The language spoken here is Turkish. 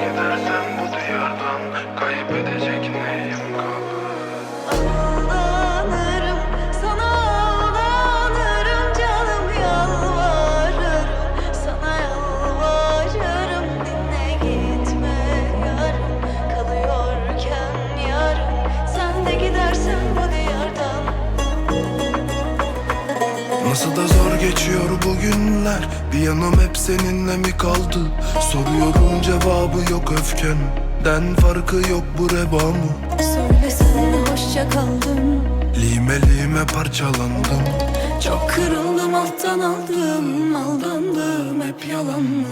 gidersen bu diyardan Kaybedecek neyim Nasıl da zor geçiyor bu günler? Bir yanım hep seninle mi kaldı? Soruyorum cevabı yok öfkenden. Farkı yok bu reba mı Söylesene hoşça kaldım Lime lime parçalandım. Çok kırıldım alttan aldım. Aldandım hep yalan mı